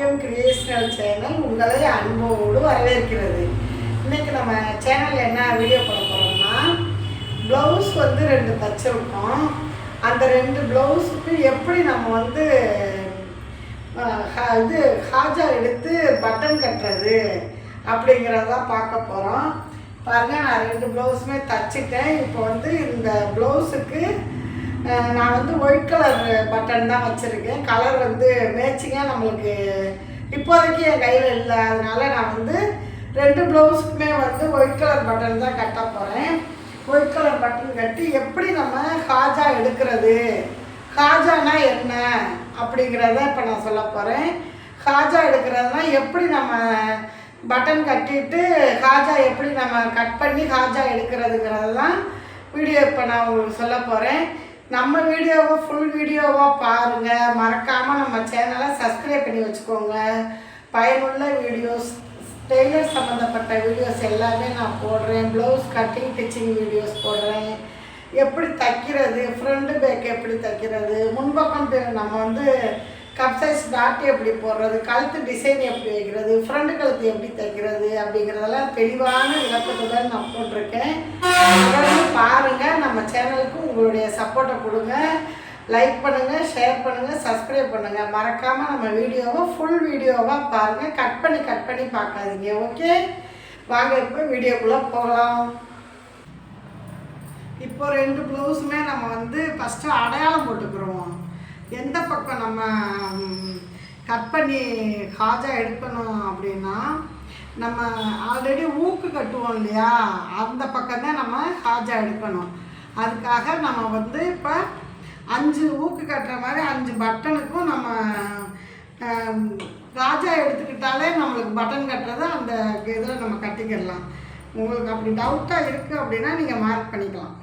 பாக்கியம் creational channel உங்களை அனுபவோடு வரவேற்கிறது. இன்னைக்கு நம்ம சேனலில் என்ன வீடியோ பண்ண போகிறோம்னா ப்ளவுஸ் வந்து ரெண்டு தச்சிருக்கோம் அந்த ரெண்டு ப்ளவுஸுக்கு எப்படி நம்ம வந்து இது ஹாஜா எடுத்து பட்டன் கட்டுறது அப்படிங்கிறதான் பார்க்க போகிறோம் பாருங்கள் நான் ரெண்டு ப்ளவுஸுமே தச்சுட்டேன். இப்போ வந்து இந்த ப்ளவுஸுக்கு நான் வந்து ஒயிட் கலர் பட்டன் தான் வச்சுருக்கேன். கலர் வந்து மேட்சிங்காக நம்மளுக்கு இப்போதைக்கு என் கையில் இல்லை. அதனால நான் வந்து ரெண்டு ப்ளவுஸுக்குமே வந்து ஒயிட் கலர் பட்டன் தான் கட்ட போகிறேன் ஒயிட் கலர் பட்டன் கட்டி எப்படி நம்ம காஜா எடுக்கிறது? காஜானா என்ன? அப்படிங்கிறத இப்போ நான் சொல்ல போகிறேன் காஜா எடுக்கிறதுனா எப்படி நம்ம பட்டன் கட்டிட்டு காஜா எப்படி நம்ம கட் பண்ணி காஜா எடுக்கிறதுங்கிறது தான் வீடியோ இப்போ நான் உங்களுக்கு சொல்ல போகிறேன் நம்ம வீடியோவை ஃபுல் வீடியோவாக பாருங்கள் மறக்காமல் நம்ம சேனலை சப்ஸ்கிரைப் பண்ணி வச்சுக்கோங்க. பயனுள்ள வீடியோஸ் டெய்லர் சம்மந்தப்பட்ட வீடியோஸ் எல்லாமே நான் போடுறேன். ப்ளவுஸ் கட்டிங் டிச்சிங் வீடியோஸ் போடுறேன். எப்படி தைக்கிறது? ஃப்ரண்ட் பேக் எப்படி தைக்கிறது? முன்பக்கம் நம்ம வந்து கப் சைஸ் டாட் எப்படி போடுறது கழுத்து டிசைன் எப்படி வைக்கிறது ஃப்ரண்ட் கழுத்து எப்படி தைக்கிறது அப்படிங்கிறதெல்லாம் தெளிவான விளக்கத்துடன் நான் போட்டிருக்கேன். தொடர்ந்து பாருங்கள் நம்ம சேனலுக்கு உங்களுடைய சப்போர்ட்டை கொடுங்க. லைக் பண்ணுங்கள் ஷேர் பண்ணுங்கள் சப்ஸ்கிரைப் பண்ணுங்கள் மறக்காமல் நம்ம வீடியோவை ஃபுல் வீடியோவாக பாருங்கள் கட் பண்ணி கட் பண்ணி பார்க்காதீங்க ஓகே வாங்க இப்போ வீடியோக்குள்ளே போகலாம். இப்போ ரெண்டு ப்ளவுஸுமே நம்ம வந்து ஃபஸ்ட்டு அடையாளம் போட்டுக்கிறோம் எந்த பக்கம் நம்ம கட் பண்ணி ஹாஜா எடுக்கணும் அப்படின்னா நம்ம ஆல்ரெடி ஊக்கு கட்டுவோம் இல்லையா? அந்த பக்கம் தான் நம்ம ஹாஜா எடுக்கணும். அதுக்காக நம்ம வந்து இப்போ அஞ்சு ஊக்கு கட்டுற மாதிரி அஞ்சு பட்டனுக்கும் நம்ம ஆம், ராஜா எடுத்துக்கிட்டாலே நம்மளுக்கு பட்டன் கட்டுறது அந்த இதில் நம்ம கட்டிக்கிடலாம். உங்களுக்கு அப்படி டவுட்டாக இருக்குது அப்படின்னா நீங்கள் மார்க் பண்ணிக்கலாம்.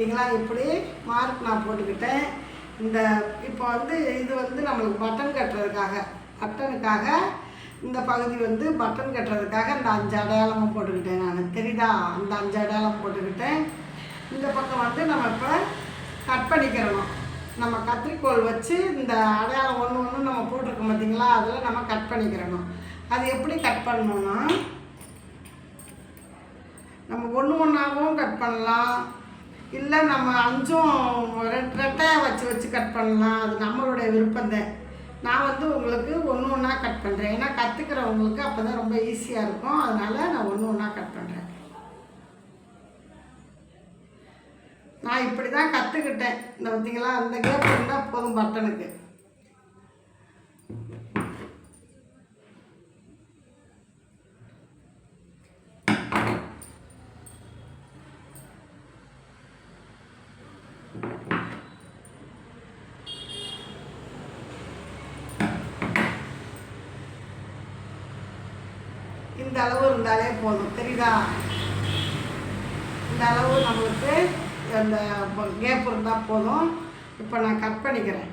பார்த்தீங்களா? இப்படி மார்க் நான் போட்டுக்கிட்டேன். இந்த இப்போ வந்து இது வந்து நம்மளுக்கு பட்டன் கட்டுறதுக்காக பட்டனுக்காக இந்த பகுதி வந்து பட்டன் கட்டுறதுக்காக இந்த அஞ்சு அடையாளமும் போட்டுக்கிட்டேன் நான். தெரியுதா? அந்த அஞ்சு அடையாளம் போட்டுக்கிட்டேன். இந்த பக்கம் வந்து நம்ம இப்போ கட் பண்ணிக்கிறணும். நம்ம கத்திரிக்கோள் வச்சு இந்த அடையாளம் ஒன்று ஒன்று நம்ம போட்டிருக்கோம் பார்த்தீங்களா? அதில் நம்ம கட் பண்ணிக்கிறணும். அது எப்படி கட் பண்ணணும்னா நம்ம ஒன்று ஒன்றாவும் கட் பண்ணலாம். இல்லை நம்ம அஞ்சும் ரெட் ரெட்டையாக வச்சு வச்சு கட் பண்ணலாம். அது நம்மளுடைய விருப்பம் தான். நான் வந்து உங்களுக்கு ஒன்று ஒன்றா கட் பண்ணுறேன் ஏன்னா கற்றுக்கிறவங்களுக்கு அப்போ தான் ரொம்ப ஈஸியாக இருக்கும். அதனால் நான் ஒன்று ஒன்றா கட் பண்ணுறேன் நான் இப்படி தான் கற்றுக்கிட்டேன் இந்த பார்த்தீங்களா? அந்த கேப் இருந்தால் போதும் பட்டனுக்கு இந்த அளவு இருந்தாலே போதும் தெரியுதா? இந்த அளவு நம்மளுக்கு அந்த கேப் இருந்தால் போதும். இப்போ நான் கட் பண்ணிக்கிறேன்.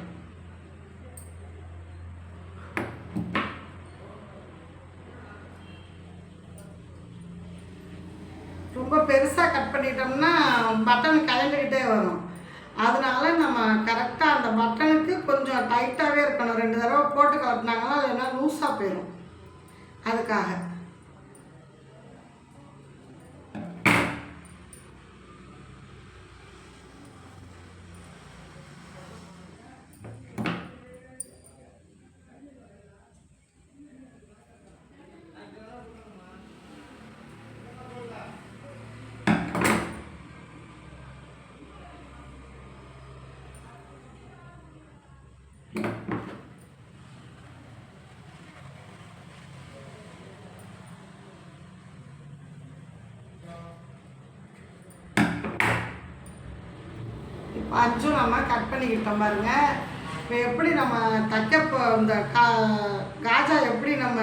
ரொம்ப பெருசாக கட் பண்ணிட்டோம்னா பட்டன் கலந்துக்கிட்டே வரும். அதனால நம்ம கரெக்டாக அந்த பட்டனுக்கு கொஞ்சம் டைட்டாகவே இருக்கணும். ரெண்டு தடவை போட்டு கலட்டினாங்கன்னா இல்லைன்னா லூஸாக போயிடும் அதுக்காக. அச்சும் அஞ்சும் நம்ம கட் பண்ணிக்கிட்டோம் பாருங்க. இப்போ எப்படி நம்ம தைக்க இந்த கா காஜா எப்படி நம்ம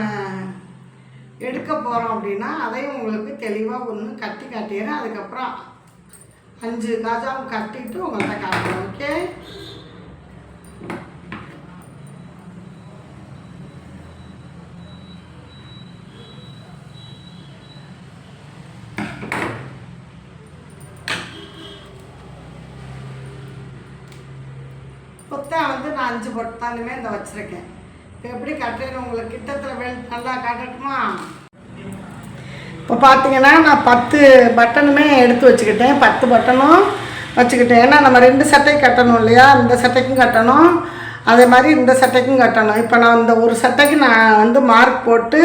எடுக்க போகிறோம் அப்படின்னா அதையும் உங்களுக்கு தெளிவாக ஒன்று கட்டி காட்டிடுறேன். அதுக்கப்புறம் அஞ்சு காஜாவும் கட்டிட்டு உங்கள்கிட்ட காட்டுறேன் ஓகே கொத்தான் வந்து நான் அஞ்சு பொட்டாலுமே இந்த வச்சுருக்கேன். இப்போ எப்படி கட்டுறேன்னு உங்களுக்கு? கிட்டத்தில் வெள் நல்லா காட்டட்டுமா? இப்போ பார்த்தீங்கன்னா நான் பத்து பட்டனுமே எடுத்து வச்சுக்கிட்டேன். பத்து பட்டனும் வச்சுக்கிட்டேன். ஏன்னா நம்ம ரெண்டு சட்டை கட்டணும் இல்லையா? இந்த சட்டைக்கும் கட்டணும். அதே மாதிரி இந்த சட்டைக்கும் கட்டணும். இப்போ நான் இந்த ஒரு சட்டைக்கு நான் வந்து மார்க் போட்டு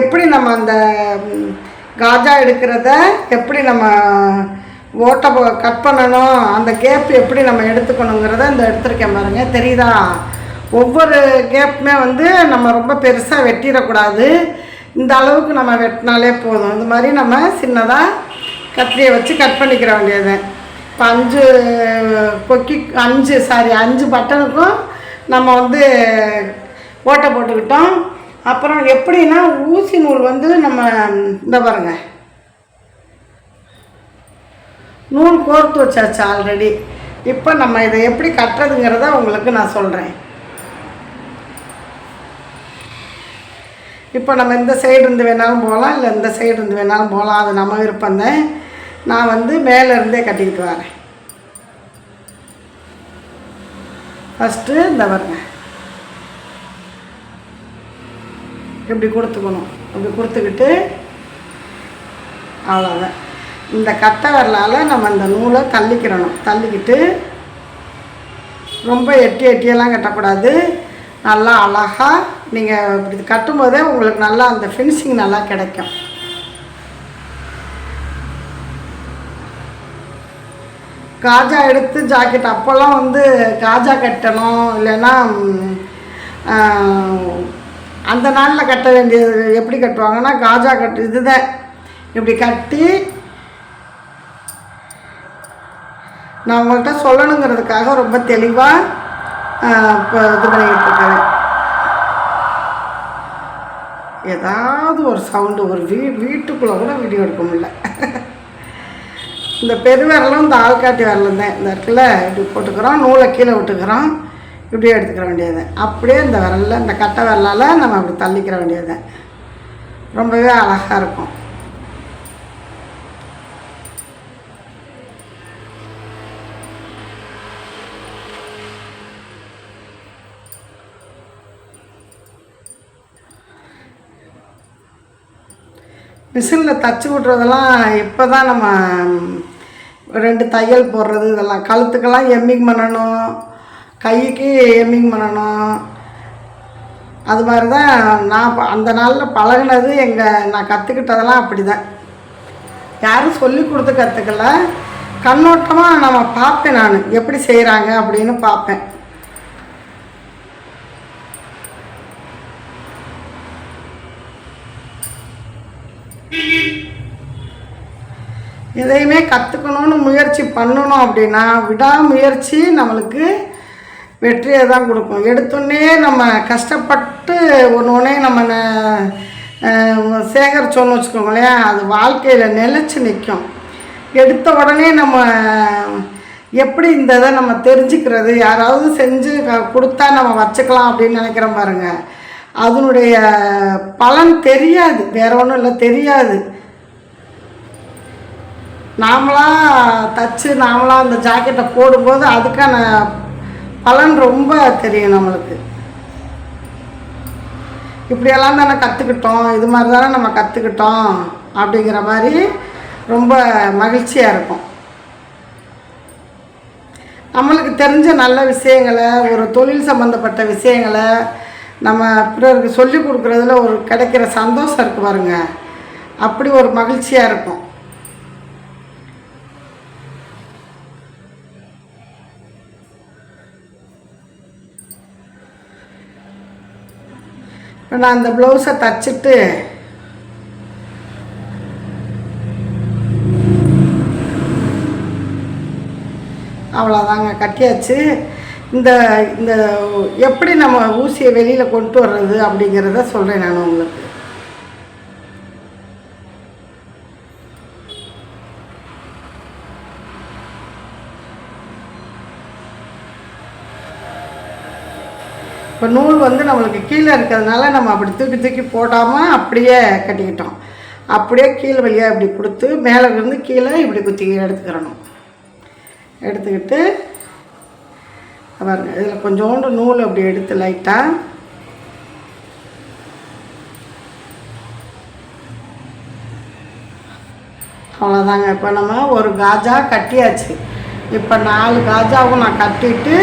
எப்படி நம்ம அந்த காஜா எடுக்கிறத எப்படி நம்ம ஓட்டை போ- கட் பண்ணணும். அந்த கேப் எப்படி நம்ம எடுத்துக்கணுங்கிறத இந்த எடுத்துருக்கேன் பாருங்க. தெரியுதா? ஒவ்வொரு கேப்புமே வந்து நம்ம ரொம்ப பெருசாக வெட்டிடக்கூடாது. இந்த அளவுக்கு நம்ம வெட்டினாலே போதும். இந்த மாதிரி நம்ம சின்னதாக கத்திரியை வச்சு கட் பண்ணிக்கிற வேண்டியது. இப்போ அஞ்சு கொக்கி அஞ்சு சாரி அஞ்சு பட்டனுக்கும் நம்ம வந்து ஓட்டை போட்டுக்கிட்டோம். அப்புறம் எப்படின்னா ஊசி நூல் வந்து நம்ம இந்த பாருங்க. நூல் கோர்த்து வச்சாச்சு ஆல்ரெடி இப்போ நம்ம இதை எப்படி கட்டுறதுங்கிறத உங்களுக்கு நான் சொல்கிறேன் இப்போ நம்ம இந்த சைடு இருந்து வேணாலும் போகலாம் இல்லை இந்த சைடு இருந்து வேணாலும் போகலாம். அது நம்ம விருப்பம்தான் நான் வந்து மேலே இருந்தே கட்டிக்கிட்டு வரேன். ஃபஸ்ட்டு இந்த வருங்க இப்படி கொடுத்துக்கணும். இப்படி கொடுத்துக்கிட்டு அவ்வளோதான் இந்த கட்டை வரலால் நம்ம இந்த நூலை தள்ளிக்கிறணும். தள்ளிக்கிட்டு ரொம்ப எட்டி எட்டியெல்லாம் கட்டக்கூடாது. நல்லா அழகாக நீங்கள் இப்படி கட்டும்போதே உங்களுக்கு நல்லா அந்த ஃபினிஷிங் நல்லா கிடைக்கும். காஜா எடுத்து ஜாக்கெட் அப்போல்லாம் வந்து காஜா கட்டணும். இல்லைன்னா அந்த நாளில் கட்ட வேண்டியது எப்படி கட்டுவாங்கன்னா காஜா கட்டு இதுதான். இப்படி கட்டி நான் உங்கள்கிட்ட சொல்லணுங்கிறதுக்காக ரொம்ப தெளிவாக இப்போ இது பண்ணிக்கிட்டு இருக்கேன் ஏதாவது ஒரு சவுண்டு ஒரு வீ வீட்டுக்குள்ளே கூட வீடியோ எடுக்க முடியல. இந்த பெருவிரலும் இந்த ஆள்காட்டி விரலும் தான். இந்த இடத்துல இப்படி போட்டுக்கிறோம் நூலை கீழே விட்டுக்கிறோம் இப்படியே எடுத்துக்கிற வேண்டியது அப்படியே இந்த விரலில் இந்த கட்டை விரலால் நம்ம அப்படி தள்ளிக்கிற வேண்டியது ரொம்பவே அழகாக இருக்கும். மிஷினில் தச்சு விட்றதெல்லாம் இப்போ தான் நம்ம ரெண்டு தையல் போடுறது இதெல்லாம். கழுத்துக்கெல்லாம் எம்மிங் பண்ணணும். கைக்கு எம்மிங் பண்ணணும். அது மாதிரி தான் நான் அந்த நாளில் பழகுனது எங்கள் நான் கற்றுக்கிட்டதெல்லாம் அப்படி தான் யாரும் சொல்லி கொடுத்து கற்றுக்கல கண்ணோட்டமாக நம்ம பார்ப்பேன் நான். எப்படி செய்கிறாங்க அப்படின்னு பார்ப்பேன். எதையுமே கற்றுக்கணும்னு முயற்சி பண்ணணும் அப்படின்னா விடாமுயற்சி நம்மளுக்கு வெற்றியை தான் கொடுக்கும். எடுத்தோடனே நம்ம கஷ்டப்பட்டு ஒன்று ஒன்றே நம்ம சேகரிச்சோன்னு வச்சுக்கோங்களேன் அது வாழ்க்கையில் நிலச்சி நிற்கும் எடுத்த உடனே நம்ம எப்படி இந்த இதை நம்ம தெரிஞ்சுக்கிறது? யாராவது செஞ்சு க- கொடுத்தா நம்ம வச்சுக்கலாம் அப்படின்னு நினைக்கிறோம் பாருங்கள் அதனுடைய பலன் தெரியாது. வேற ஒன்றும் இல்லை தெரியாது. நாமளா தச்சு நாமளா அந்த ஜாக்கெட்டை போடும்போது அதுக்கான பலன் ரொம்ப தெரியும் நம்மளுக்கு. இப்படியெல்லாம் தானே கற்றுக்கிட்டோம் இது மாதிரி தானே நம்ம கற்றுக்கிட்டோம் அப்படிங்கிற மாதிரி ரொம்ப மகிழ்ச்சியாக இருக்கும். நம்மளுக்கு தெரிஞ்ச நல்ல விஷயங்களை ஒரு தொழில் சம்மந்தப்பட்ட விஷயங்களை நம்ம பிறருக்கு சொல்லி கொடுக்குறதுல ஒரு கிடைக்கிற சந்தோஷம் இருக்குது பாருங்க. அப்படி ஒரு மகிழ்ச்சியாக இருக்கும். இப்போ நான் அந்த ப்ளவுஸை தச்சுட்டு அவ்வளோதாங்க கட்டியாச்சு. இந்த இந்த எப்படி நம்ம ஊசியை வெளியில் கொண்டு வர்றது அப்படிங்கிறத சொல்கிறேன் நான் உங்களுக்கு. இப்போ நூல் வந்து நம்மளுக்கு கீழே இருக்கிறதுனால நம்ம அப்படி தூக்கி தூக்கி போடாமல் அப்படியே கட்டிக்கிட்டோம். அப்படியே கீழே வழியாக இப்படி கொடுத்து மேலே இருந்து கீழே இப்படி குத்தி எடுத்துக்கிறணும். எடுத்துக்கிட்டு பாருங்க இதில் கொஞ்சோண்டு நூல் அப்படி எடுத்து லைட்டாக அவ்வளோதாங்க இப்போ நம்ம ஒரு காஜா கட்டியாச்சு. இப்போ நாலு காஜாவும் நான் கட்டிட்டு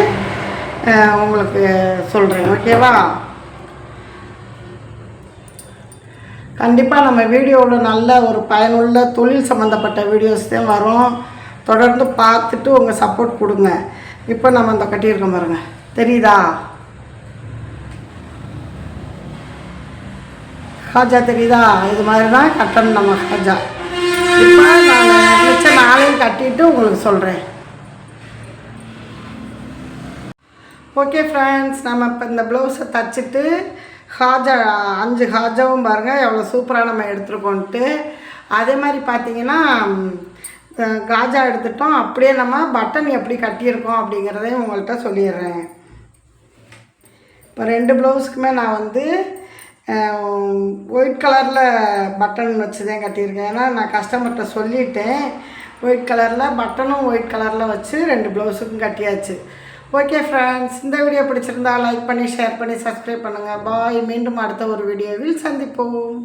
உங்களுக்கு சொல்கிறேன் ஓகேவா கண்டிப்பாக நம்ம வீடியோவில் நல்ல ஒரு பயனுள்ள தொழில் சம்மந்தப்பட்ட வீடியோஸ் தான் வரும். தொடர்ந்து பார்த்துட்டு உங்கள் சப்போர்ட் கொடுங்க. இப்போ நம்ம இந்த கட்டியிருக்கோம் பாருங்க. தெரியுதா? ஹாஜா தெரியுதா? இது மாதிரி தான் கட்டணும் நம்ம ஹாஜா. இப்போ நான் மிச்ச நாளையும் கட்டிட்டு உங்களுக்கு சொல்கிறேன் ஓகே ஃப்ரெண்ட்ஸ் நம்ம இப்போ இந்த ப்ளவுஸை தச்சுட்டு ஹாஜா அஞ்சு ஹாஜாவும் பாருங்கள் எவ்வளோ சூப்பராக நம்ம எடுத்துருக்கோன்ட்டு அதே மாதிரி பார்த்தீங்கன்னா காஜா எடுத்துட்டோம். அப்படியே நம்ம பட்டன் எப்படி கட்டியிருக்கோம் அப்படிங்கிறதையும் உங்கள்கிட்ட சொல்லிடுறேன். இப்போ ரெண்டு ப்ளவுஸுக்குமே நான் வந்து ஒயிட் கலரில் பட்டன் வச்சு தான் கட்டியிருக்கேன். ஏன்னா நான் கஸ்டமர்கிட்ட சொல்லிட்டேன். ஒயிட் கலரில் பட்டனும் ஒயிட் கலரில் வச்சு ரெண்டு ப்ளவுஸுக்கும் கட்டியாச்சு. ஓகே ஃப்ரெண்ட்ஸ் இந்த வீடியோ பிடிச்சிருந்தா லைக் பண்ணி ஷேர் பண்ணி சப்ஸ்கிரைப் பண்ணுங்கள் பாய் மீண்டும் அடுத்த ஒரு வீடியோவில் சந்திப்போம்.